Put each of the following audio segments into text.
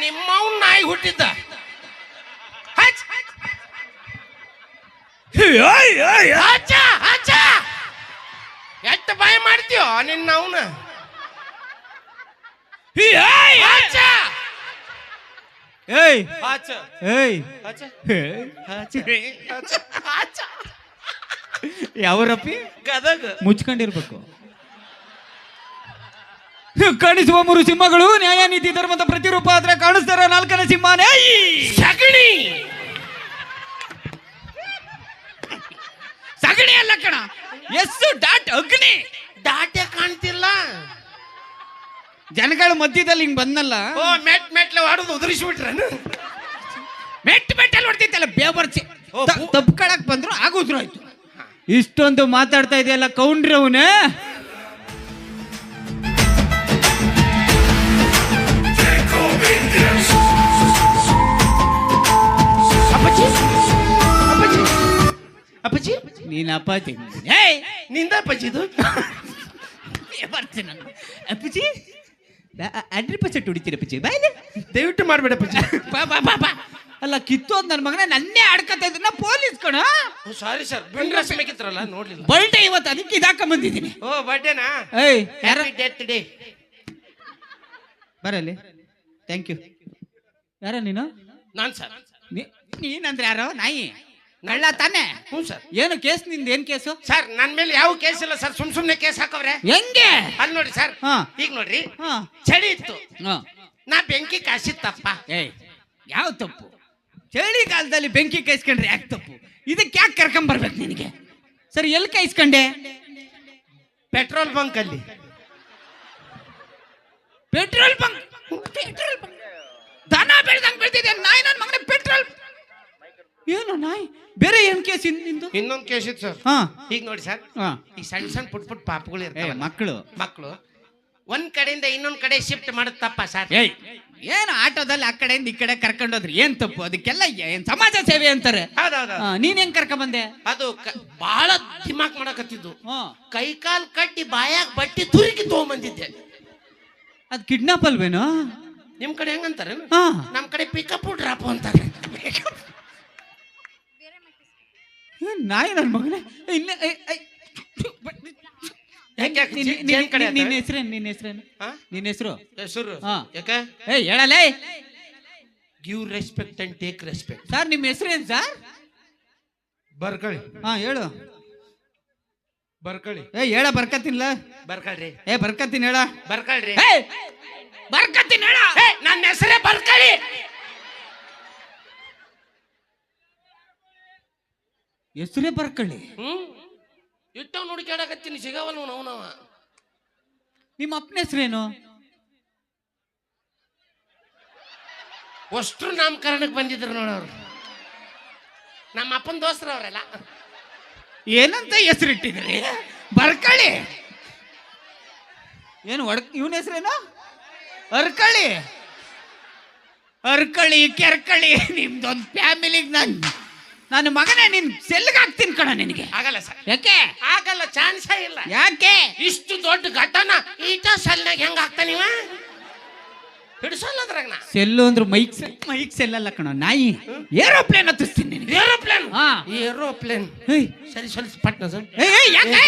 ನಿಮ್ಮವ್ ನಾಯಿ ಹುಟ್ಟಿದ್ದ ಹಚ್. ಹಚ್ಚ, ಹಚ್ಚ. ಎಷ್ಟ್ ಬಾಯ ಮಾಡ್ತೀಯೋ ನಿನ್ನ ಅವನ ಹಚ್ಚ. ಏಯ್ ಹಚ್ಚ. ಏಯ್ ಹಚ್ಚ. ಹೇ. ಹಚ್ಚ. ಯಾವರಪ್ಪಿ ಗದಗ ಮುಚ್ಕೊಂಡಿರ್ಬೇಕು ಕಾಣಿಸುವ ಮೂರು ಸಿಂಹಗಳು ನ್ಯಾಯ ನೀತಿ ಧರ್ಮದ ಪ್ರತಿರೂಪ ಆದ್ರೆ ಕಾಣಿಸ್ತಾರ ನಾಲ್ಕನೇ ಸಿಂಹನೇ ಸಗಣಿ! ಸಗಣಿ ಅಲ್ಲ ಕಣ ಎಸ್ಸು ಡಾಟ್ ಅಗ್ನಿ. ಡಾಟೆ ಕಾಣ್ತಿಲ್ಲ. ಜನಗಳ ಮಧ್ಯದಲ್ಲಿ ಹಿಂಗ್ ಬಂದಲ್ಲ. ಓ ಮೆಟ್ ಮೆಟ್ಲೆ ಹೊಡೆದು ಉದುರಿಸ್ಬಿಟ್ರನು ಮೆಟ್ ಮೆಟ್ಟಲ್ಲಿ ಹೊಡ್ತಿತ್ತಲ್ಲ ಭೂ- ತಪ್ಕೊಳಕ್ ಬಂದ್ರು ಆಗೋದ್ರು ಆಯ್ತು ಇಷ್ಟೊಂದು ಮಾತಾಡ್ತಾ ಇದೆಯಲ್ಲ ಕೌಂಡ್ರಿ ಅಪ್ಪಾಜಿ? ನೀನ್ ಅಪ್ಪಾಜಿ. ಏಯ್ನಿಂದ ಅಪ್ಪಾಜಿ ಇದು? ಬರ್ತೀನಿ ನಾನು ಅಪ್ಪಾಜಿ ಅಡ್ರಿ ಪರ್ಸೆಂಟ್ ಹೊಡಿತೀರಿ ಅಪ್ಪಾಜಿ. ಬಾಯ್ಲಿ ದಯವಿಟ್ಟು ಮಾಡಬೇಡ ಅಪ್ಪಾಜಿ. ಬಾ ಬಾ ಬಾ ಬಾ ಅಲ್ಲ ಕಿತ್ತೋದ್ ನನ್ನ ಮಗನ ನನ್ನೇ ಆಡ್ಕತಾ ನಾ ಪೊಲೀಸ್ ಕಣ. ಸಾರಿ ಸರ್ ಬಿಂಡ್ರಸ್ ಮೇಕಿತ್ರಲ್ಲ ನೋಡ್ಲಿಲ್ಲ. ಬರ್ಡೇ ಇವತ್ತು ಅದಕ್ಕೆ ಇದಾಕ ಬಂದಿದ್ದೀನಿ. ಓ ಬರ್ಡೇನಾ ಏಯ್ ಯಾರ? ಡೆತ್ ಡೇ ಬರಲಿ ಥ್ಯಾಂಕ್ ಯು ಯಾರ ನೀನು? ನಾನು ಸರ್ ನೀ- ನೀನಂದ್ರೆ ಯಾರೋ? ನಾಯಿ. ಕಳ್ಳ ತಾನೆ. ಹ್ಞೂ ಸರ್. ಏನು ಕೇಸ್ನಿಂದ ಏನು ಕೇಸು? ಸರ್ ನನ್ನ ಮೇಲೆ ಯಾವ ಕೇಸ್ ಇಲ್ಲ ಸರ್. ಸುಮ್ ಸುಮ್ಮನೆ ಕೇಸ್ ಹಾಕವ್ರೆ. ಹೆಂಗೆ? ಅಲ್ಲಿ ನೋಡಿ ಸರ್. ಹಾ. ಈಗ ನೋಡ್ರಿ. ಹಾ. ಚಳಿ ಇತ್ತು. ಹಾ. ನಾ ಬೆಂಕಿ ಕಾಸಿತ್ತಪ್ಪ. ಏಯ್ ಯಾವ ತಪ್ಪು? ಚಳಿಗಾಲದಲ್ಲಿ ಬೆಂಕಿ ಕಾಯಿಸ್ಕೊಂಡ್ರೆ ಯಾಕೆ ತಪ್ಪು? ಇದಕ್ಕೆ ಯಾಕೆ ಕರ್ಕೊಂಬರ್ಬೇಕು ನಿನಗೆ? ಸರ್ ಎಲ್ಲಿ ಕಾಯಿಸ್ಕೊಂಡೆ? ಪೆಟ್ರೋಲ್ ಬಂಕ್ ಅಲ್ಲಿ. Petrol bunk? Petrol bunk. ದನ ಬೆಳ್ದಂಗ್ ಬೆಳ್ತಿದೆ ನಾಯಿ ನನ್ನ ಮಗನ ಪೆಟ್ರೋಲ್ ಏನು ನಾಯಿ? ಬೇರೆ ಏನ್ ಕೇಸ್ ನಿಂದು? ಇನ್ನೊಂದು ಕೇಸ್ ಇತ್ತು ಸರ್. ಹಾ. ಈಗ ನೋಡಿ ಸರ್. ಹಾ. ಈ ಸಣ್ಣ ಸಣ್ಣ ಪುಟ್ ಪುಟ್ ಪಾಪಗಳು ಏ ಇರ್ತಾವ ಮಕ್ಕಳು ಮಕ್ಕಳು ಒಂದ್ ಕಡೆಯಿಂದ ಇನ್ನೊಂದ್ ಕಡೆ ಶಿಫ್ಟ್ ಮಾಡುತ್ತಪ್ಪ ಸರ್. ಏಯ್ ಏನು ಆಟೋದಲ್ಲಿ ಆ ಕಡೆಯಿಂದ ಈ ಕಡೆ ಕರ್ಕೊಂಡೋದ್ರಿ ಏನ್ ತಪ್ಪು? ಅದಕ್ಕೆಲ್ಲ ಏನ್ ಸಮಾಜ ಸೇವೆ ಅಂತಾರೆ. ಹೌದೌದು. ನೀನ್ ಹೆಂಗ್ ಕರ್ಕೊಂಡ್ ಬಂದೆ? ಅದು ಕ- ಬಹಳ ದಿಮಾಕ್ ಮಾಡಕತ್ತಿದ್ದು. ಹಾ. ಕೈ ಕಾಲ್ ಕಟ್ಟಿ ಬಾಯಾಗ ಬಟ್ಟಿ ತುರುಕಿ ತಗೊಂಬಂದಿದ್ದೆ. ಅದ್ ಕಿಡ್ನಾಪ್ ಅಲ್ವೇನೋ? ನಿಮ್ ಕಡೆ ಹೆಂಗಂತಾರೆ ಹಾ. ನಮ್ ಕಡೆ ಪಿಕಪ್ ಡ್ರಾಪ್ ಅಂತಾರೆ. ಏನ್ ನಾಯಿ ನನ್ನ ಮಗನೇ. ಕಡೆ ನಿನ್ನ ಹೆಸರೇನು ನಿನ್ನ ಹೆಸರೇನು? ಹಾ? ನಿನ್ನ ಹೆಸರು? ಹೆಸರು ಹಾ. ಯಾಕೆ? ಏ ಹೇಳಲೇ. Give respect and take respect sir ನಿಮ್ಮ ಹೆಸರೇನು ಸರ್? ಬರ್ಕಳಿ. ಹಾ ಹೇಳು. ಬರ್ಕಳಿ. ಏ ಹೇಳ ಬರ್ಕತ್ತಿಲ್ಲ ಬರ್ಕಳ್ರಿ. ಏ ಬರ್ಕತ್ತೀನಿ ಹೇಳ. ಬರ್ಕಳ್ರಿ. ಏ ಬರ್ಕತ್ತೀನಿ ಹೇಳ. ನನ್ನ ಹೆಸರೇ ಬರ್ಕಳಿ. ಹೆಸರೇ ಬರ್ಕಳ್ಳಿ ಹ್ಮ್? ಇಟ್ಟವ್ ಕೇಳಕತ್ತೀನಿ ಸಿಗವಲ್ಲ ಅವನವ ನಿಮ್ಮ ಅಪ್ಪನ ಹೆಸರೇನು? ಅಷ್ಟ್ರು ನಾಮಕರಣಕ್ಕೆ ಬಂದಿದ್ರು ನೋಡವ್ರು ನಮ್ಮ ಅಪ್ಪನ ದೋಸ್ತರ ಅವರೆಲ್ಲ. ಏನಂತ ಹೆಸರಿಟ್ಟಿದ್ರಿ ಬರ್ಕಳಿ. ಏನು ಒಡ್ ಇವನ ಹೆಸರೇನು? ಅರ್ಕಳಿ. ಅರ್ಕಳಿ ಕೆರ್ಕಳಿ ನಿಮ್ದೊಂದು ಫ್ಯಾಮಿಲಿಗೆ ನನ್ ನನ್ನ ಮಗನೇ ನಿನ್ ಸೆಲ್ಗೆ ಹಾಕ್ತೀನಿ ಕಣ ನಿನಗೆ. ಆಗಲ್ಲ ಸರ್. ಯಾಕೆ? ಆಗಲ್ಲ ಚಾನ್ಸೇ ಇಲ್ಲ. ಯಾಕೆ? ಇಷ್ಟು ದೊಡ್ಡ ಘಟನ ಈಟ ಸಲ್ನಾಗ ಹೆಂಗ ಆಗ್ತಾನಿವ ಹಿಡ್ಸಲ್ಲ ಅದ್ರಾಗ ನಾ. ಸೆಲ್ಲು ಅಂದ್ರೆ ಮೈಕ್ ಮೈಕ್ ಸೆಲ್ ಅಲ್ಲ ಕಣ ನಾಯಿ. ಏರೋಪ್ಲೇನ್ ಹತ್ತಿಸ್ತೀನಿ ನಿನಗೆ. ಏರೋಪ್ಲೇನ್ ಹಾ. ಏರೋಪ್ಲೇನ್ ಸರಿ ಸ್ವಲ್ಪ ಪಟ್ನ ಸರ್. ಏ ಏ, ಯಾಕೆ?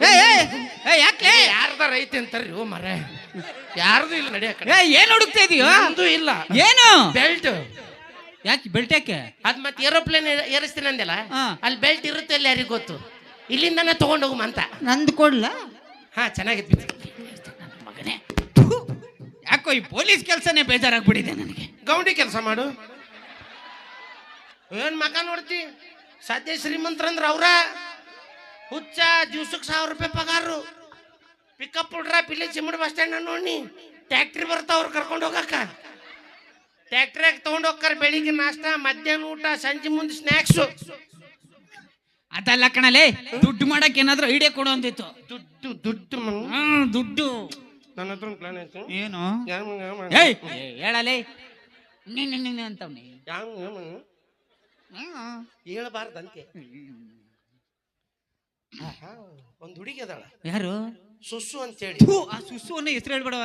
ಏ, ಏ, ಏ, ಯಾಕೆ? ಯಾರ್ದಾರ ಐತೆ ಅಂತಾರ್ರಿ? ಓ ಮರ ಯಾರ್ದು ಇಲ್ಲ ನಡಿಯಕ ಏ ಏನ್ ಹುಡುಕ್ತಾ ಇದೀಯೋ? ಇಲ್ಲ. ಏನು? ಬೆಲ್ಟ್ ಯಾಕೆ ಬೆಲ್ಟ್ ಯಾಕೆ? ಅದ್ ಮತ್ತೆ ಏರೋಪ್ಲೇನ್ ಏರಿಸ್ತೀನಿ ಅಂದೆಲ್ಲ ಹಾ. ಅಲ್ಲಿ ಬೆಲ್ಟ್ ಇರುತ್ತೆ ಅಲ್ಲಿ ಯಾರಿಗೆ ಗೊತ್ತು? ಇಲ್ಲಿಂದನೇ ತಗೊಂಡು ಹೋಗುಮ ಅಂತ ನಂದು ಕೊಡ್ಲ? ಹಾ ಚೆನ್ನಾಗಿತ್ತು ಮಗನೇ. ಯಾಕೋ ಈ ಪೊಲೀಸ್ ಕೆಲಸನೇ ಬೇಜಾರಾಗ್ಬಿಟ್ಟಿದೆ ನನಗೆ. ಗೌಂಡಿ ಕೆಲಸ ಮಾಡು. ಏನ್ ಮಗ ನೋಡ್ತಿ? ಸದ್ಯ ಶ್ರೀಮಂತರಂದ್ರ ಅವ್ರ? ಹುಚ್ಚ ದಿವ್ಸಕ್ಕೆ ಸಾವಿರ ರೂಪಾಯಿ ಪಗಾರು. ಪಿಕಪ್ ಹುಡ್ರ ಪಿಲ್ಲಿ ಚಿಮ್ಮಡ್ ಬಸ್ ಸ್ಟ್ಯಾಂಡ್ ನೋಡಿ ಟ್ಯಾಕ್ಟ್ರಿ ಬರ್ತಾವ್ರು ಕರ್ಕೊಂಡು ಹೋಗಕ್ಕ ಟ್ಯಾಕ್ಟ್ರಿಯಾಗ ತಗೊಂಡ್ ಹೋಗ್ತಾರ ಬೆಳಿಗ್ಗೆ ನಾಷ್ಟ ಮಧ್ಯಾಹ್ನ ಊಟ ಸಂಜೆ ಮುಂದೆ ಸ್ನಾಕ್ಸ್ ಅದಲ್ಲ ಕಣಲೆ ದುಡ್ಡು ಮಾಡಕ್ ಏನಾದ್ರೂ ಐಡಿಯಾ ಕೊಡು ಅಂದಿತ್ತು. ದುಡ್ಡು ದುಡ್ಡು ಹ್ಮ್ ದುಡ್ಡು. ನನ್ನ ಹತ್ರ ಒಂದು ಪ್ಲಾನ್ ಐತೆ. ಏನು? ಯಾವ ಯಾವ ಏಯ್ ಹೇಳಲೇ. ನೀನು ನೀನು ಅಂತವ್ನಿ. ಯಾವ ಹೇಳಬಾರ್ದಂತೆ ಒಂದು ಹುಡುಗಿ ಅದಾಳ. ಯಾರು? ಸುಸ್ಸು ಅಂತೇಳಿ. ಥು, ಆ ಸುಸ್ಸು ಅನ್ನೋ ಹೆಸರು ಹೇಳ್ಬೇಡ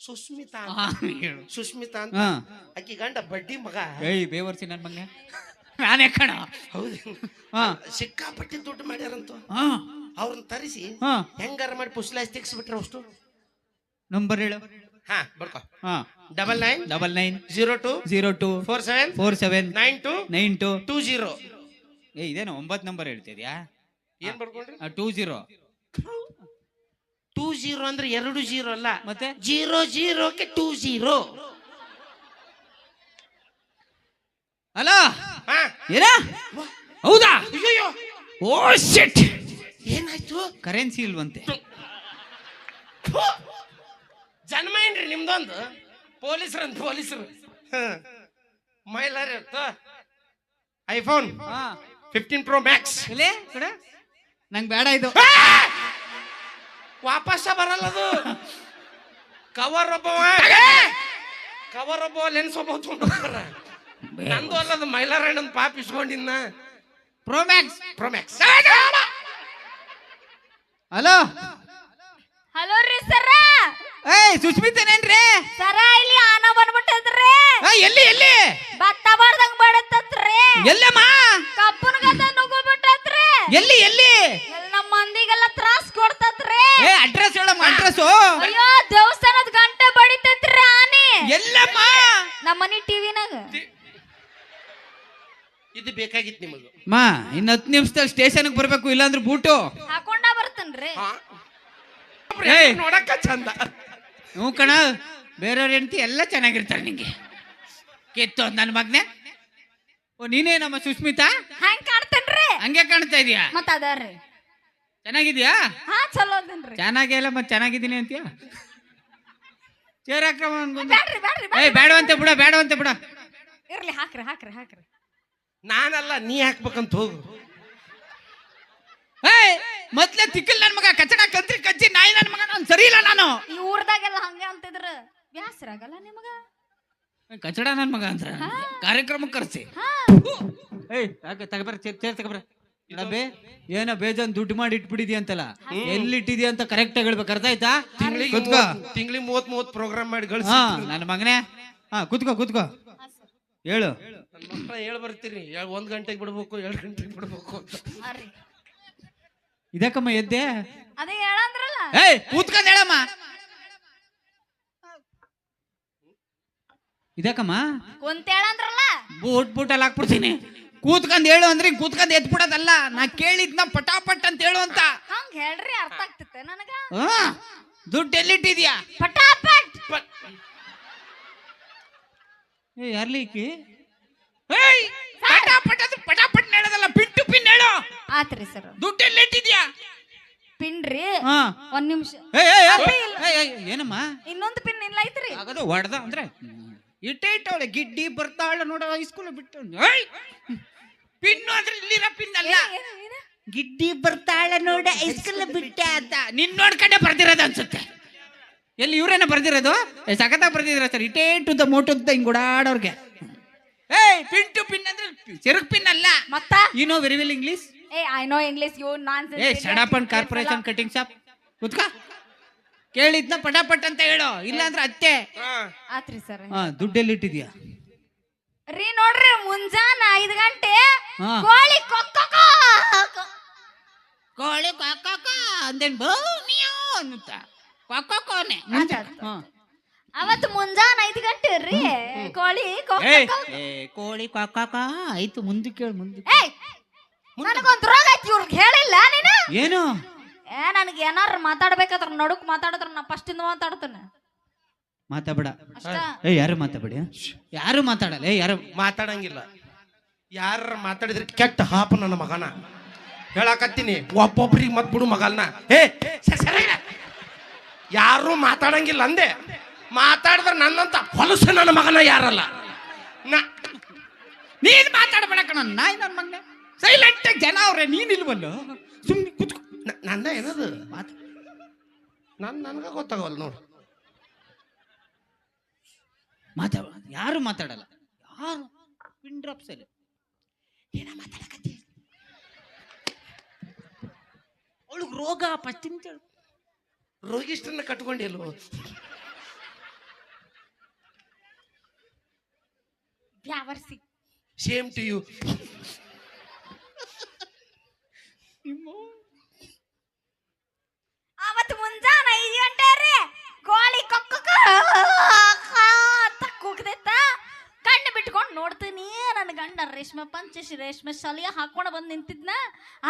ಸುಸ್ಮಿತಾ ಅಂತ. ಹೇಳು. ಸುಸ್ಮಿತಾ ಅಂತ. ಹಾ. ಆಕಿ ಗಂಡ ಬಡ್ಡಿ ಮಗ. ಏಯ್ ಬೇವರ್ಸಿ ನನ್ ಮಗ ನಾನೇ ಕಣ. ಹೌದು. ಹಾ. ಸಿಕ್ಕಾಪಟ್ಟಿ ದುಡ್ಡು ಮಾಡ್ಯಾರಂತ. ಹಾ. ಅವ್ರನ್ನ ತರಿಸಿ ಹಾ. ಹೆಂಗಾರ ಮಾಡಿ ಪುಸ್ಲಾಸ್ ತೆಗಿಸ್ಬಿಟ್ರೆ ಅಷ್ಟು? ನಂಬರ್ ಹೇಳು. ಹಾ ಬರ್ಕೋ. ಹಾ. Double nine double nine zero two zero two four seven four seven nine two nine two two zero ಏ ಇದೇನು ಒಂಬತ್ತು ನಂಬರ್ ಹೇಳ್ತಿದ್ಯಾ? ಏನ್ ಬರ್ಕೊಂಡ್ರಿ? ಟೂ ಜೀರೋ ಟೂ ಜೀರೋ ಅಂದ್ರೆ ಎರಡು ಜೀರೋ ಅಲ್ಲ. ಮತ್ತೆ? ಜೀರೋ ಜೀರೋಕ್ಕೆ ಟೂ ಜೀರೋ. ಅಲ್ಲ ಹಾ. ಏನ? ಹೌದಾ? ಅಯ್ಯೋ ಓ ಶಿಟ್ ಏನಾಯ್ತು? ಕರೆನ್ಸಿ ಇಲ್ವಂತೆ. ಥು! ಜನ್ಮ ಏನ್ರಿ ನಿಮ್ದೊಂದು? ಪೊಲೀಸರಂತ ಪೊಲೀಸರು. ಮೈಲಾರಿ ಐಫೋನ್ ಹಾ. Fifteen pro max. ಇಲ್ಲೇ ಕಡೆ? ನಂಗೆ ಬೇಡ ಇದು. ವಾಪಸ್ಸ ಬರಲ್ಲ ಅದು ಕವರ್ ಒಬ್ಬವ ಕವರ್ ಒಬ್ಬ ಲೆನ್ಸ್ ಒಬ್ಬ ತೊಗೊಂಡ್ರ ನಂದು ಅಲ್ಲದು ಮೈಲಾರಣ್ಣನ ಪಾಪ ಇಸ್ಕೊಂಡಿದ್ನ. Pro max pro max hello? Hello ರೀ ಸರ ಏಯ್ ಸುಸ್ಮಿತನೇನ್ರಿ? ಸರ ಇಲ್ಲಿ ಆನ ಬಂದ್ಬಿಟ್ಟದ್ರಿ. ಆ, ಎಲ್ಲಿ ಎಲ್ಲಿ? ಭತ್ತ ಬಾರ್ದಂಗ್ ಬಡತ್ತತ್ರಿ ಎಲ್ಲಮ್ಮ? ಕಪ್ಪನ ಗದ ನುಗ್ಗುಬಿಟ್ಟತ್ರಿ. ಎಲ್ಲಿ ಎಲ್ಲಿ? ಎಲ್ ನಮ್ಮ ಮಂದಿಗೆಲ್ಲ ತ್ರಾಸ್ ಕೊಡ್ತತ್ರಿ. ಏ ಅಡ್ರೆಸ್ ಹೇಳಮ್ಮ ಅಡ್ರೆಸ್ ಅಯ್ಯೋ ದೇವಸ್ಥಾನದ ಗಂಟೆ ಬಡಿತತ್ರಿ ಆನೆ. ಎಲ್ಲಮ್ಮ? ನಮ್ಮ ಮನೆ ಟಿವಿನಾಗ ಇದು ಬೇಕಾಗಿತ್ತು ನಿಮಗೆ. ಮಾ ಇನ್ನು ಹತ್ತು ನಿಮಿಷದಲ್ಲಿ ಸ್ಟೇಷನ್ಗೆ ಬರ್ಬೇಕು ಇಲ್ಲಾಂದ್ರೆ ಬೂಟು. ಹಾಕೊಂಡ ಬರ್ತನ್ರಿ. ಏಯ್. ನೋಡಕ್ಕ ಚಂದ. ಹ್ಞೂ ಕಣ ಬೇರೆಯವ್ರ ಹೆಂಡತಿ ಎಲ್ಲ ಚೆನ್ನಾಗಿರ್ತಾರೆ ನಿಂಗೆ. ಕಿತ್ತು ನನ್ನ ಮಗ್ನೆ. ಓ ನೀನೇ ನಮ್ಮ ಸುಸ್ಮಿತಾ ಹಂಗ್ ಕಾಣ್ತೇನ್ರಿ. ಹಂಗೆ ಕಾಣ್ತಾ ಇದೀಯಾ? ಮತ್ತ ಅದಾರ್ರಿ. ಚೆನ್ನಾಗಿದ್ಯಾ? ಹಾ ಚಲೋ ಅದೇನ್ರಿ. ಚೆನ್ನಾಗಿಲ್ಲ ಮತ್ತೆ ಚೆನ್ನಾಗಿದ್ದೀನಿ ಅಂತೀಯ? ಚೇರಾಕ್ರಮ ಅನ್ಕೊಂಡು ಬ್ಯಾಡ್ರಿ ಬ್ಯಾಡ್ರಿ. ಏಯ್ ಬ್ಯಾಡ್ರಿ. ಬೇಡವಂತೆ ಬಿಡ ಬೇಡವಂತೆ ಬಿಡ. ಇರ್ಲಿ ಹಾಕ್ರಿ ಹಾಕ್ರಿ ಹಾಕ್ರಿ. ನಾನಲ್ಲ ನೀ ಹಾಕ್ಬೇಕಂತ ಹೋಗು. ಏಯ್ ಮೊದ್ಲೇ ತಿಕ್ಕಲ್ ನನ್ ಮಗ ಕಚಡ ಕಂತ್ರಿ ಕಚ್ಚಿ ನಾಯಿ ನನ್ ಮಗ ನಾನು ಸರಿ ಇಲ್ಲ ನಾನು. ಈ ಊರ್ದಾಗೆಲ್ಲ ಹಂಗೆ ಅಂತಿದ್ರ. ವ್ಯಾಸರಾಗಲ್ಲ ನಿಮಗ? ಕಚಡ ನನ್ ಮಗ ಅಂತ ಕಾರ್ಯಕ್ರಮ ಕರ್ಸಿ. ಹಾ. ಏಯ್ ತಗಬರ ಚೇರ್ ಏನೋ ಬೇಜಾನ್ ದುಡ್ಡು ಮಾಡಿ ಇಟ್ಬಿಡಿದಿ ಅಂತಲ್ಲ. ಎಲ್ಲಿ ಇಟ್ಟಿದಿ ಅಂತ ಕರೆಕ್ಟ್ ಆಗಿ ಹೇಳ್ಬೇಕು ಅರ್ಥ ಆಯ್ತಾ? ಕುತ್ಕೋ. ತಿಂಗಳಿಗೆ ಮೂವತ್ ಮೂವತ್ ಪ್ರೋಗ್ರಾಮ್ ಮಾಡಿ ಕಳ್ಸಿ ಹಾ ನನ್ನ ಮಗನೇ. ಹಾ ಕುತ್ಕೋ ಕುತ್ಕೋ. ಹೇಳು. ನನ್ನ ಮಕ್ಕಳ ಹೇಳಿ ಬರ್ತೀರಿ. ಒಂದ್ ಗಂಟೆಗೆ ಬಿಡ್ಬೇಕು ಎರಡು ಗಂಟೆಗೆ ಬಿಡ್ಬೇಕು ಅಂತ. ಇದಕ್ಕಮ್ಮ ಎದ್ದೆ? ಅದೇ ಹೇಳಂದ್ರಲ್ಲ. ಏಯ್ ಕೂತ್ಕೊಂಡ್ ಹೇಳಮ್ಮ. ಇದಕ್ಕಮ್ಮ? ಕುಂತ ಹೇಳಂದ್ರಲ್ಲ. ಬೂಟ್ ಎಲ್ಲ ಹಾಕ್ಬಿಡ್ತೀನಿ. ಕೂತ್ಕೊಂಡ್ ಹೇಳು ಅಂದ್ರೆ ಕೂತ್ಕೊಂಡ್ ಎತ್ಬಿಡೋದಲ್ಲ ನಾ ಕೇಳಿದ್ನ ಪಟಾಪಟ್ ಅಂತ ಹೇಳು ಅಂತ. ಹಂಗ ಹೇಳ್ರಿ ಅರ್ಥ ಆಗ್ತಿತ್ತೆ ನನಗ. ಹಾ ದುಡ್ಡು ಎಲ್ಲಿಟ್ಟಿದ್ಯಾ? ಪಟಾಪಟ್. ಬಟ್ ಏ ಯಾರ್ಲಿಕ್ಕಿ ಏಯ್ ಪಟಾಪಟ್ ಪಿನ್ ಹೇಳು. ಆತ್ರಿ ಸರ್. ದುಡ್ಡು ಪಿನ್ ಪಿನ್ರಿ? ಹಾ. ಒಂದ್ ನಿಮಿಷ. ಏಯ್, ಅಪ್ಪಿ ಇಲ್ಲ. ಏಯ್, ಏಯ್, ಏನಮ್ಮ? ಇನ್ನೊಂದು ಪಿನ್ ಇಲ್ಲ ಐತ್ರಿ. ಆಗದು ಹೊಡೆದ ಅಂದ್ರೆ? ಇಟ್ಟೆ ಇಟ್ಟವಳೆ ಗಿಡ್ಡಿ ಬರ್ತಾಳ ನೋಡ ಹೈಸ್ಕೂಲ್ ಬಿಟ್ಟು. ಏಯ್! ಪಿನ್ನು ಅಂದ್ರೆ ಇಲ್ಲಿರ ಪಿನ್ ಅಲ್ಲ. ಏನು, ಏನ್-? ಗಿಡ್ಡಿ ಬರ್ತಾಳ ನೋಡ ಹೈಸ್ಕೂಲ್ ಬಿಟ್ಟೆ ಅಂತ. ನಿನ್ ನೋಡ್ಕೊಂಡೆ ಬರ್ದಿರೋದು ಅನ್ಸುತ್ತೆ. ಎಲ್ಲಿ ಇವ್ರೇನ ಬರ್ದಿರೋದು? ಏ ಸಖತ್ತಾಗಿ ಬರ್ದಿದ್ರ ಸರ್? ಇಟೇ ಟು ದ ಮೋಟು ಅಂತ ಹಿಂಗ್ ಓಡಾಡೋರ್ಗೆ. ಏಯ್ ಪಿನ್ ಟು ಪಿನ್ ಅಂದ್ರೆ ಚೆರುಕ್ ಪಿನ್ ಅಲ್ಲ. ಮತ್ತ? You know very well English ಏ ಐ ನೋ ಇಂಗ್ಲಿಷ್ ಯು ನಾನ್ ಏ shut up and corporation cutting shop ಕುತ್ಕ. ಕೇಳಿದ್ನ ಪಟಾಪಟ್ ಅಂತ ಹೇಳೋ. ಇಲ್ಲ ಅಂದ್ರೆ ಅತ್ತೆ ಆತ್ರಿ ಸರ್. ಹಾ ದುಡ್ಡೆಲ್ಲಿ ಇಟ್ಟಿದ್ಯಾ? ರೀ ನೋಡ್ರಿ ಮುಂಜಾನೆ ಐದು ಗಂಟೆ ಹಾ. ಕೋಳಿ ಕೊಕ್ಕೊ ಕೋಳಿ ಕಾಕ ಅಂದೇನ್ ಮಿಯೋ ಅಂತ. ಕಾಕೋನೆ ಆತಾತು. ಹಾ. ಅವತ್ ಮುಂಜಾನೆ ಐದು ಗಂಟೆ ರೀ ಕೋಳಿ ಕೊಕ್ಕೊ ಏ ಕೋಳಿ ಕಾಕ ಆಯ್ತು ಮುಂದಕ್ಕೆ ಕೇಳು ಮುಂದೆ ಏಯ್ ನನಗೊಂದ್ ರೋಗ ಐತಿ ಇವ್ರಿಗೆ ಹೇಳಿಲ್ಲ ನೀನು? ಏನು? ಏ ನನಗೆ ಏನಾರ ಮಾತಾಡ್ಬೇಕಾದ್ರ ನಡುಕ್ ಮಾತಾಡಿದ್ರ ನಾ ಫಸ್ಟ್ ಇಂದ ಮಾತಾಡ್ತೇನೆ. ಮಾತಾಡ ಏ ಯಾರು ಮಾತಾಬೇಡಿ ಯಾರು ಮಾತಾಡಲ್ಲ? ಏ ಯಾರು? ಮಾತಾಡಂಗಿಲ್ಲ. ಯಾರ ಮಾತಾಡಿದ್ರೆ ಕೆಟ್ಟ ಹಾಪ ನನ್ನ ಮಗನ. ಹೇಳಕತ್ತೀನಿ ಒಬ್ಬೊಬ್ರಿಗೆ ಮತ್ ಬಿಡು ಮಗಲ್ನ. ಏ. ಯಾರು ಮಾತಾಡಂಗಿಲ್ಲ ಅಂದೆ. ಮಾತಾಡಿದ್ರೆ ನನ್ನಂತ ಹೊಲಸು ನನ್ನ ಮಗನ ಯಾರಲ್ಲ? ನೀನ್ ಮಾತಾಡಬೇಡ ಕಣ ನಾಯಿ ನನ್ನ ಮಗನೆ. ಸೈಲೆಂಟ್ ಜನ ಅವ್ರೆ ನೀನ್ ಇಲ್ವಲ್ಲೋ? ಸುಮ್ಮನೆ ಕುತ್ಕೊ. ನನ್ನ ಏನದು? ಮಾತು. ನನ್ ನನಗೆ ಗೊತ್ತಾಗವಲ್ಲ ನೋಡು. ಮಾತಾಡ ಯಾರು ಮಾತಾಡಲ್ಲ? ಯಾರು? ಪಿನ್ ಡ್ರಾಪ್ಸ್ ಅಲ್ಲಿ ಏನ ಮಾತಾಡಕತ್ತಿ. ಅವಳಿಗೆ ರೋಗ ಫಸ್ಟ್ ರೋಗಿಷ್ಟನ್ನ ಕಟ್ಕೊಂಡಿಲ್ವ? ಯಾವರ್ಸಿ? ಸೇಮ್ ಟು ಯು ಅವತ್ತು ಮುಂಜಾನೆ ಐದು ಗಂಟೆ ರೀ ಗೋಳಿ ಕೊಕ್ಕ ಅಂತ ಕೂಗ್ದಿತ್ತ ಕಣ್ಣು ಬಿಟ್ಕೊಂಡು ನೋಡ್ತೀನಿ ನನ್ನ ಗಂಡ ರೇಷ್ಮೆ ಪಂಚ ರೇಷ್ಮೆ ಶಲಿಯ ಹಾಕೊಂಡು ಬಂದು ನಿಂತಿದ್ನ.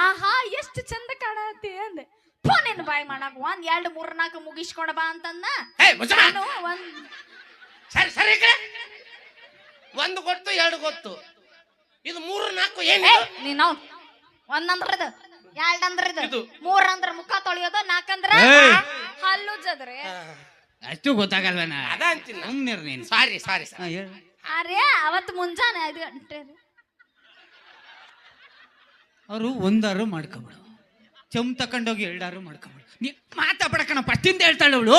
ಆಹಾ ಎಷ್ಟು ಚಂದ ಕಾಣತಿ ಅಂದೆ. ಫೋನಿನ ಬಾಯಿ ಮಾಡಕ್ ಒಂದ್ ಎರಡು ಮೂರ್ ನಾಲ್ಕು ಮುಗಿಸ್ಕೊಂಡ ಬಾ ಅಂತಂದ. ಸರಿ ಸರಿ ಒಂದು ಗೊತ್ತು ಎರಡು ಗೊತ್ತು. ಇದು ಮೂರು ನಾಲ್ಕು ಏನು ಏನಿದು ನೀನು ಒಂದ್ ಅಂದ್ರ ಇದು ಎರಡ್ ಅಂದ್ರ ಇದು. ಮೂರ್ ಅಂದ್ರ ಮುಖ ತೊಳೆಯೋದು ನಾಲ್ಕಂದ್ರ! ಹಲ್ಲು ಜದ್ರಿ ಅಷ್ಟು ಗೊತ್ತಾಗಲ್ವೇನ ಅದ ಅಂತೀನಿ ನೀನು. ಸಾರಿ ಸಾರಿ ಅರೆ ಅವತ್ತು ಮುಂಜಾನೆ ಐದು ಗಂಟೆ ಅವರು ಒಂದಾರು ಮಾಡ್ಕೊಬಿಡು. ಚಮ್ ತಕೊಂಡೋಗಿ ಎರಡಾರು ಮಾಡ್ಕೊಬಿಡು. ನೀ ಮಾತಾಡಕಣ ಪಟ್ಟಿಂದ ಫಸ್ಟಿಂದ ಹೇಳ್ತಾಳೆ ಅವಳು.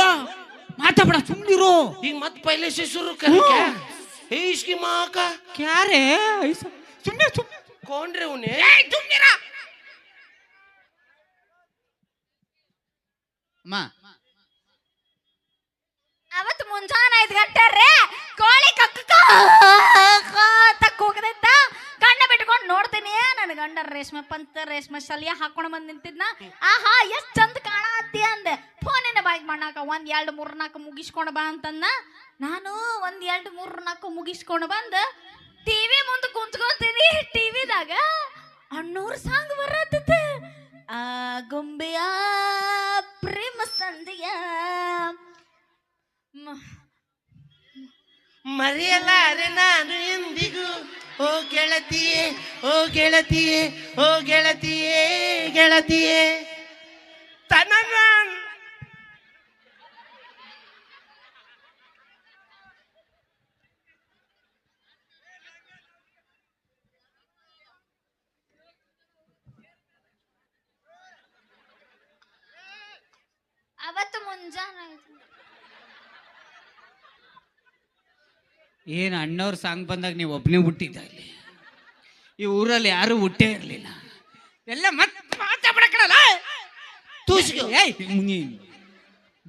ಮಾತಾಡ ಸುಮ್ನಿರು. ಈಗ ಮತ್ತೆ ಪೈಲೆ ಶಿಶುರು ಏ ಇಸ್ಕಿ ಮಾಕ? ಕ್ಯಾರೇ? ಸುಮ್ಮನೆ ಸುಮ್ಮನೆ ಕೊಂಡ್ರೆ ಅವನೇ ಸುಮ್ನಿರ ಅಮ್ಮ. ಅವತ್ತು ಮುಂಜಾನೆ ಐದು ಗಂಟೆ ರೀ ಕೋಳಿ ಕಕ್ಕ ಕೂಗದಿತ್ತ ಕಣ್ಣ ನೋಡ್ತೀನಿ ನನ್ನ ಗಂಡ ರೇಷ್ಮೆ ಪಂತ, ರೇಷ್ಮೆ ಶಲ್ಯ ಹಾಕೊಂಡು ಬಂದು ನಿಂತಿದ್ನ. ಆಹಾ, ಎಷ್ಟ್ ಚಂದ ಕಾಣತ್ತಿ ಅಂದೆ. ಫೋನಿನ ಬಾಯಿಗೆ ಮಾಡಾಕ ಒಂದ್, ಎರಡು, ಮೂರ್, ನಾಲ್ಕು ಮುಗಿಸ್ಕೊಂಡು ಬಾ ಅಂತಂದ. ನಾನು ಒಂದ್, ಎರಡು, ಮೂರ್, ನಾಲ್ಕು ಮುಗಿಸ್ಕೊಂಡು ಬಂದು. ಟಿವಿ ಮುಂದೆ ಕುಂತ್ಕೊಂತೀನಿ. ಟಿವಿದಾಗ ಅಣ್ಣೂರ್ ಸಾಂಗ್ ಬರತ್ತೆ ಆ, ಗೊಂಬೆಯ ಪ್ರೇಮ ಸಂಧಿಯ ಮರಿಯಲ್ಲ ನಾನು ಓ ಗೆಳತಿಯೇ ಓ ಗೆಳತಿಯೇ ಓ ಗೆಳತಿಯೇ ಗೆಳತಿಯೇ. ತನನ. ಅವತ್ತು ಮುಂಜಾನೆ ಏನು ಅಣ್ಣವ್ರ ಸಾಂಗ್ ಬಂದಾಗ ನೀವು ಒಬ್ಬನೇ ಹುಟ್ಟಿದ್ದ ಇಲ್ಲಿ? ಈ ಊರಲ್ಲಿ ಯಾರು ಹುಟ್ಟೇ ಇರಲಿಲ್ಲ. ಎಲ್ಲ ಮತ್ತೆ ಮಾತಾಡಕಲ್ಲ ತೂಸ್ಕೊ. ಏಯ್ ನೀನು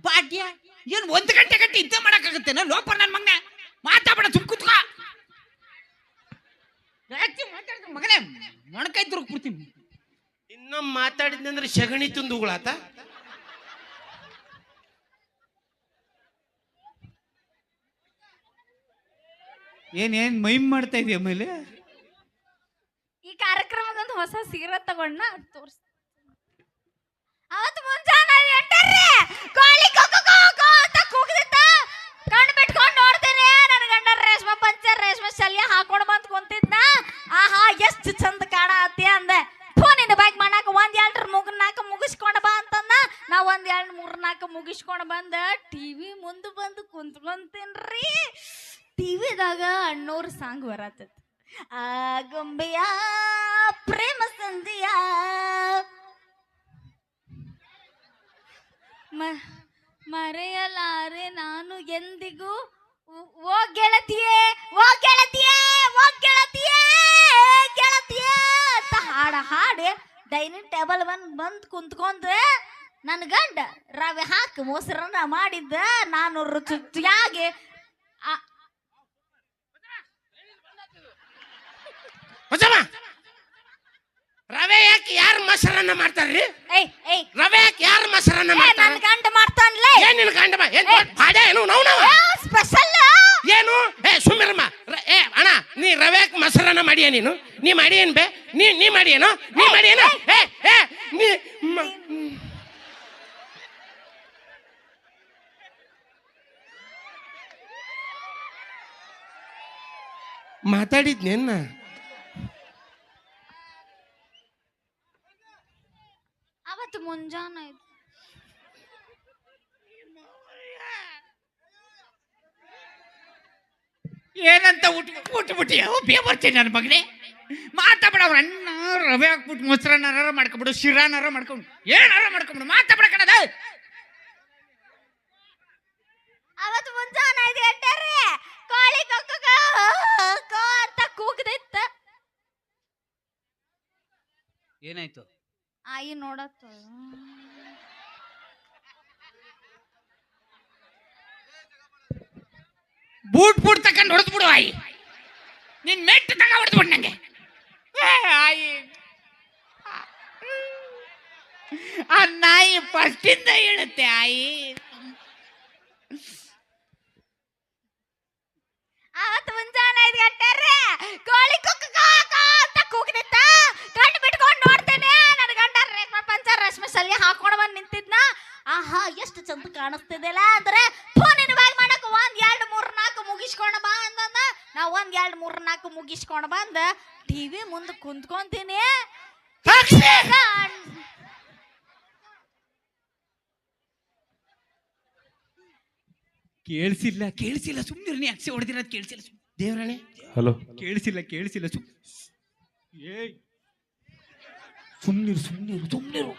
ಬಾಡ್ಯ ಏನು ಒಂದು ಗಂಟೆ ಗಂಟೆ ಇದ್ದೇ ಮಾಡಕ್ಕಾಗತ್ತೇನ? ಲೋಪ ನನ್ನ ಮಗನೇ. ಮಾತಾಡ ಸುಮ್ ಕುತ್ಕೋ. ಜಾಸ್ತಿ ಮಾತಾಡ್ತೀನಿ ಮಗನೇ ಮೊಣಕೈ ತುರುಕ್ಬಿಡ್ತೀನಿ ಇನ್ನೊಮ್ಮೆ ಮಾತಾಡಿದ್ನಂದ್ರೆ ಸಗಣಿ ಏನೇನ್ ಮೈಮ್ ಮಾಡ್ತಾ ಇದೀಯ ಆಮೇಲೆ? ಈ ಕಾರ್ಯಕ್ರಮದೊಂದು ಹೊಸ ಸೀರೆ ತಗೊಂಡ ತೋರ್ಸ್ ಅವತ್ತು ಮುಂಜಾನೆ ಎಂಟರ್ರಿ ಕೊಕ್ಕ ಕೊಕ್ಕ ಅಂತ ಕೂಗ್ದಿತ್ತ ಕಣ್ಣು ಬಿಟ್ಕೊಂಡು ನೋಡ್ತೀನಿ ನನ್ನ ಗಂಡ ರೇಷ್ಮೆ ಪಂಚ ರೇಷ್ಮೆ ಶಲ್ಯ ಹಾಕೊಂಡು ಬಂದ್ ಕುಂತಿದ್ನ ಆಹಾ ಎಷ್ಟು ಚಂದ ಕಾಣತ್ತಿ ಅಂದೆ ಫೋನಿನ ಬಾಯ್ಕ್ ಮಾಡಾಕ ಒಂದ್ ಎರಡು ಮೂರ್ ನಾಲ್ಕು ಮುಗಿಸ್ಕೊಂಡು ಬಾ ಅಂತಂದ ನಾ ಒಂದ್ ಎರಡು ಮೂರ್ ನಾಲ್ಕು ಮುಗಿಸ್ಕೊಂಡು ಬಂದ ಟಿವಿ ಮುಂದೆ ಬಂದು ಕುಂತ್ಕೊಂತೀನ್ರಿ ಟಿವಿದಾಗ ಅಣ್ಣೋರ್ ಸಾಂಗ್ ಆ ಗೊಂಬೆಯ ಪ್ರೇಮ ಸಂಧಿಯ ಮರೆಯಲಾರೆ ನಾನು ಎಂದಿಗೂ? ಓ ಗೆಳತಿಯೇ ಓ ಗೆಳತಿಯೇ ಓ ಗೆಳತಿಯೇ ಗೆಳತಿಯೇ ಅಂತ ಹಾಡ ಹಾಡಿ ಡೈನಿಂಗ್ ಟೇಬಲ್ ಬಂದ್ ಬಂದು ಕುಂತ್ಕೊಂಡ್ರೆ ನನ್ನ ಗಂಡ ರವೆ ಹಾಕಿ ಮೊಸರನ್ನ ಮಾಡಿದ್ದ ನಾನು ರುಚಿಯಾಗಿ ಹೊಸಮ್ಮ ರವೆ ಯಾಕೆ ಯಾರು ಮೊಸರನ್ನ ಮಾಡ್ತಾರ್ರಿ? ಏಯ್ ಏಯ್. ರವೆ ಯಾಕೆ ಯಾರು ಮೊಸರನ್ನ ಏ, ಮಾಡ್ತಾರ? ನನ್ ಗಂಡ ಮಾಡ್ತಾನ್ಲೇ. ಏನ್ ನಿನ್ ಗಂಡ ಬಾ ಏನ್ ಹಾಡೆ ಏನು ನಾವು ನಾವು? ಸ್ಪೆಷಲ್ ಏನು? ಏ ಸುಮ್ಮಿರಮ್ಮ ರ- ಏ ಅಣ್ಣ ನೀ ರವೆ ಮೊಸರನ್ನ ಮಾಡಿಯ ನೀನು? ನೀ ಮಾಡಿ ಏನ್ ಬೇ? ನೀ ನೀ ಮಾಡಿ ಏನು ನೀ ಮಾಡಿ ಏನು ಏ ಏ ನೀ ಮ- ಮಾತಾಡಿದ್ನೇನ ಮುಂಜಾನೆ ಆಯ್ತು. ಏನಂತ ಊಟ ಊಟ್ಬಿಟ್ಟಿಯ ಬೇ ಬರ್ತೀನಿ ನನ್ನ ಮಗನೇ. ಮಾತಾಡ ಅವ್ರ ಅಣ್ಣ ರವೆ ಹಾಕ್ಬಿಟ್ಟು ಮೊಸರನ್ನಾರ ಮಾಡ್ಕೊಬಿಡು ಶಿರಾನಾರ ಮಾಡ್ಕೊಂಡು ಏನಾರ ಮಾಡ್ಕೊಬಿಡು ಮಾತಾಡ ಕಣದ. ಅವತ್ತು ಮುಂಜಾನೆ ಐದು ಗಂಟೆ ರೀ ಕೋಳಿ ಕೊಕ್ಕ ಕೋ ಅಂತ ಕೂಗ್ದಿತ್ತ. ಏನಾಯ್ತು? ಆಯಿ ನೋಡತ್ತ. ಬೂಟ್ ಬೂಟ್ ತಕೊಂಡು ಹೊಡೆದ್ಬಿಡು ಆಯಿ. ನಿನ್ ಮೆಟ್ಟು ತಗ ಬಿಡು ನಂಗೆ. ಏ, ಆಯಿ. ಆ ನಾಯಿ ಫಸ್ಟಿಂದ ಹೇಳುತ್ತೆ ಆಯಿ. ಅವತ್ತು ಮುಂಜಾನೆ ಐದು ಗಂಟೆ ಕೋಳಿ ಕುಕ್ಕ ಅಂತ ಕೂಗ್ದಿತ್ತ ಕಣ್ಣು ಬಿಟ್ಕೊಂಡು ನೋಡ್ತೇನೆ ನನ್ನ ಗಂಡ ರೇಷ್ಮೆ ಪಂಚ ರೇಷ್ಮೆ ಸಲ್ಯ ಹಾಕೊಂಡು ಬಂದು ನಿಂತಿದ್ನ ಆಹಾ ಎಷ್ಟು ಚಂದ ಕಾಣಿಸ್ತಿದ್ದಿಲ್ಲ ಅಂದ್ರೆ ಫೋನಿನ ಬಾಯ್ ಮಾಡಕ್ ಒಂದ್ ಎರಡು ಮೂರ್ ನಾಲ್ಕು ಮುಗಿಸ್ಕೊಂಡ ಬಾ ಅಂತಂದ ನಾ ಒಂದ್ ಎರಡು ಮೂರ್ ನಾಲ್ಕು ಮುಗಿಸ್ಕೊಂಡ್ ಬಂದ ಟಿವಿ ಮುಂದೆ ಕುಂತ್ಕೊಂತೀನಿ. ಕೇಳಿಸಿಲ್ಲ ಕೇಳಿಸಿಲ್ಲ ಸುಮ್ಮನೆ ನೀ ಅಕ್ಷೆ ಹೊಡೆದಿರೋದು ಕೇಳಿಸಿಲ್ಲ ದೇವ್ರಣೆ ಹಲೋ. ಕೇಳಿಸಿಲ್ಲ ಕೇಳಿಸಿಲ್ಲ ಸುಮ್. ಏಯ್. ಸುಮ್ನಿರು ಸುಮ್ನಿರು ಸುಮ್ನಿರು.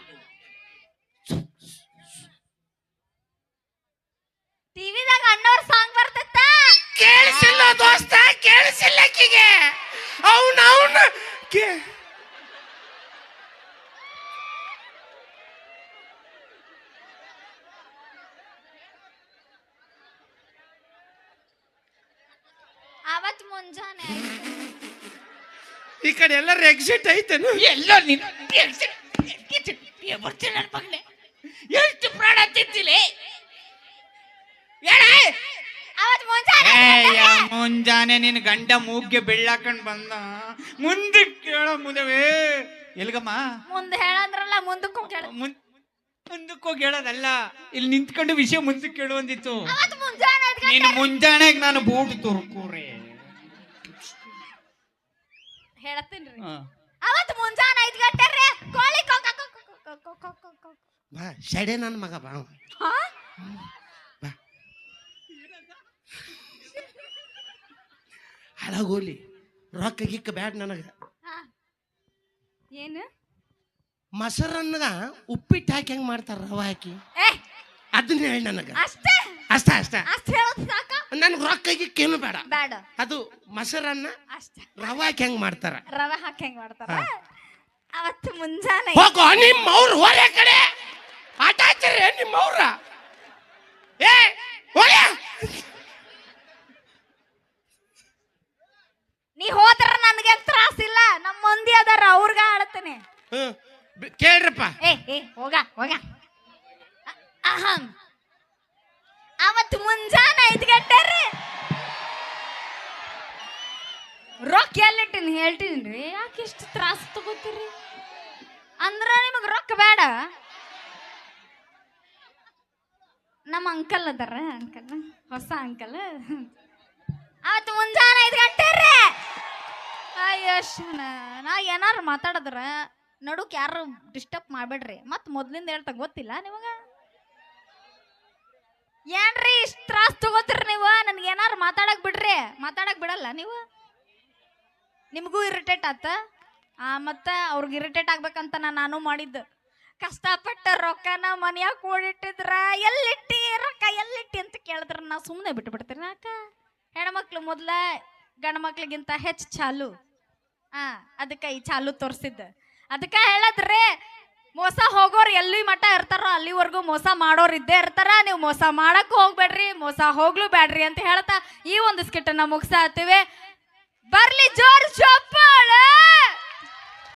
ಟಿವಿದಾಗ ಅಣ್ಣವ್ರ ಸಾಂಗ್ ಬರ್ತಿತ್ತ? ಕೇಳಿಸಿಲ್ಲ ದೋಸ್ತ ಕೇಳಿಸಿಲ್ಲ ಆಕಿಗೆ ಅವನ ಅವನ ಅವತ್ ಮುಂಜಾನೆ ಈ ಕಡೆ ಎಲ್ಲರೂ ಎಕ್ಸಿಟ್ ಐತೇನು? ಎಲ್ಲೋ ನೀನು ಬರ್ತೀನಿ ನನ್ನ ಮಗನೇ. ಎಷ್ಟು ಪ್ರಾಣ ತಿಂತಿಲೆ? ಹೇಳ. ಅವತ್ ಮುಂಜಾನೆ ಮುಂಜಾನೆ ನಿನ್ನ ಗಂಡ ಮೂಗ್ಗೆ ಬೆಳ್ಳಾಕೊಂಡ್ ಬಂದ. ಮುಂದೆ ಕೇಳೋ ಮುದವೇ. ಎಲ್ಗಮ್ಮ? ಮುಂದೆ ಹೇಳಂದ್ರಲ್ಲ ಮುಂದಕ್ಕೆ ಹೋಗಿ ಹೇಳ. ಮುಂದಕ್ಕೆ ಹೋಗಿ ಹೇಳೋದಲ್ಲ. ಇಲ್ಲಿ ನಿಂತ್ಕೊಂಡು ವಿಷಯ ಮುಂದಕ್ಕೆ ಕೇಳುವಂದಿತ್ತು ನೀನು ಮುಂಜಾನೆಗೆ ನಾನು ಬೂಟ್ ತುರ್ಕೂರಿ. ಹೇಳತ್ತೀನ್ರಿ. ಅವತ್ ಮುಂಜಾನೆ ಐದ್ ಗಂಟೆ ರೀ ಕೋಳಿ ಕೊಕ್ಕ ಕೊಕ್ಕ ಕೊಕ್ಕ ಕೊಕ್ಕ ಕೊಕ್ಕ ಕೊಕ್ಕ. ಬಾ ಶಡೆ ನನ್ನ ಮಗ ಬಾ. ಅವ. ಹಾ? ಬಾ. ಹಾಳಾಗೋಲಿ ರೊಕ್ಕ ಗಿಕ್ಕ ಬ್ಯಾಡ್ ನನಗ. ಹಾ. ಏನು? ಮೊಸರನ್ನ ಉಪ್ಪಿಟ್ಟು ಹಾಕಿ ಹೆಂಗ್ ಮಾಡ್ತಾರ ರವ ಹಾಕಿ? ಏ! ಅದನ್ನ ಹೇಳಿ ನನಗ. ಅಷ್ಟೇ? ಅಷ್ಟ ಅಷ್ಟ. ಅಷ್ಟ್ ಹೇಳೋದ್ ಸಾಕ? ನನ್ಗೆ ರೊಕ್ಕ ಗಿಕ್ಕೇನು ಬೇಡ. ಬೇಡ. ಅದು ಮೊಸರನ್ನ ಅಷ್ಟೇ. ರವ ಹಾಕಿ ಹೆಂಗ್ ಮಾಡ್ತಾರ? ರವೆ ಹಾಕಿ ಹೆಂಗ್ ಮಾಡ್ತಾರ? ಅವತ್ತು ಮುಂಜಾನೆ ಹೋಗೋ ನಿಮ್ಮ ಅವ್ರು ಹೊರೆ ಕಡೆ. ಆಟ ಆಡ್ತಾರೆ ನಿಮ್ಮ ಅವ್ರ. ಏ ಹೊರೆ. ನೀ ಹೋದ್ರ ನನ್ಗೆ ತ್ರಾಸಿಲ್ಲ ನಮ್ಮ ಮಂದಿ ಅದಾರ ಅವ್ರಿಗ ಆಡ್ತೇನೆ. ಹ್ಮ್. ಕೇಳ್ರಪ್ಪ. ಏ ಏ ಹೋಗ ಹೋಗ. ಅಹಂ. ಮುಂಜಾನೆ ಐದು ಗಂಟೆ ರೀ ರೊಕ್ಕ ಎಲ್ಲಿಟ್ಟಿನಿ ಹೇಳ್ತೀನಿ ರೀ ಯಾಕೆ ಇಷ್ಟು ತ್ರಾಸ ತಗೋತೀರಿ? ಅಂದ್ರ ನಿಮಗ್ ರೊಕ್ಕ ಬೇಡ. ನಮ್ಮ ಅಂಕಲ್ ಅದಾರ, ಅಂಕಲ್, ಹೊಸ ಅಂಕಲ್. ಅವತ್ತು ಮುಂಜಾನೆ ಐದು ಗಂಟೆ ರೀ ಅಯ್ಯೋ ನಾ ಏನಾರು ಮಾತಾಡಿದ್ರ ನಡುಕ್ ಯಾರು ಡಿಸ್ಟರ್ಬ್ ಮಾಡ್ಬೇಡ್ರಿ. ಮತ್ತೆ ಮೊದ್ಲಿಂದ ಹೇಳ್ತಾ ಗೊತ್ತಿಲ್ಲ ನಿಮಗ? ಏನ್ರಿ ಇಷ್ಟ ತ್ರಾಸ್ ತಗೋತೀರಿ ನೀವು? ನನ್ಗೆ ಏನಾರು ಮಾತಾಡಕ್ ಬಿಡ್ರಿ. ಮಾತಾಡಕ್ ಬಿಡಲ್ಲ ನೀವು? ನಿಮಗೂ ಇರಿಟೇಟ್ ಆತ? ಆ, ಮತ್ತ ಅವ್ರಿಗೆ ಇರಿಟೇಟ್ ಆಗ್ಬೇಕಂತ ನಾನು ಮಾಡಿದ್ದು. ಕಷ್ಟಪಟ್ಟ ರೊಕ್ಕನ ಮನೆಯಾಗ ಕೂಡಿಟ್ಟಿದ್ರ. ಎಲ್ಲಿಟ್ಟಿ ರೊಕ್ಕ, ಎಲ್ಲಿಟ್ಟಿ ಅಂತ ಕೇಳಿದ್ರ ನಾ ಸುಮ್ಮನೆ ಬಿಟ್ಟು ಬಿಡ್ತೀರಿ ಅಕ್ಕ ಹೆಣ್ಮಕ್ಳು ಮೊದ್ಲ ಗಂಡ ಮಕ್ಳಿಗಿಂತ ಹೆಚ್ಚು ಚಾಲು. ಆ, ಅದಕ್ಕೆ ಈ ಚಾಲು ತೋರಿಸಿದ್ದ. ಅದಕ್ಕೆ ಹೇಳದ್ರಿ ಮೋಸ ಹೋಗೋರು ಎಲ್ಲಿ ಮಟ್ಟ ಇರ್ತಾರೋ ಅಲ್ಲಿವರೆಗೂ ಮೋಸ ಮಾಡೋರು ಇದ್ದೇ ಇರ್ತಾರ. ನೀವು ಮೋಸ ಮಾಡಕ್ಕೂ ಹೋಗ್ಬೇಡ್ರಿ, ಮೋಸ ಹೋಗ್ಲು ಬ್ಯಾಡ್ರಿ ಅಂತ ಹೇಳ್ತಾ ಈ ಒಂದು ಸ್ಕಿಟ್ ಮುಗಿಸ್ತಾ ಇರ್ತೀವಿ ಬರ್ಲಿ ಜೋರ್ ಚಪ್ಪಾಳೆ!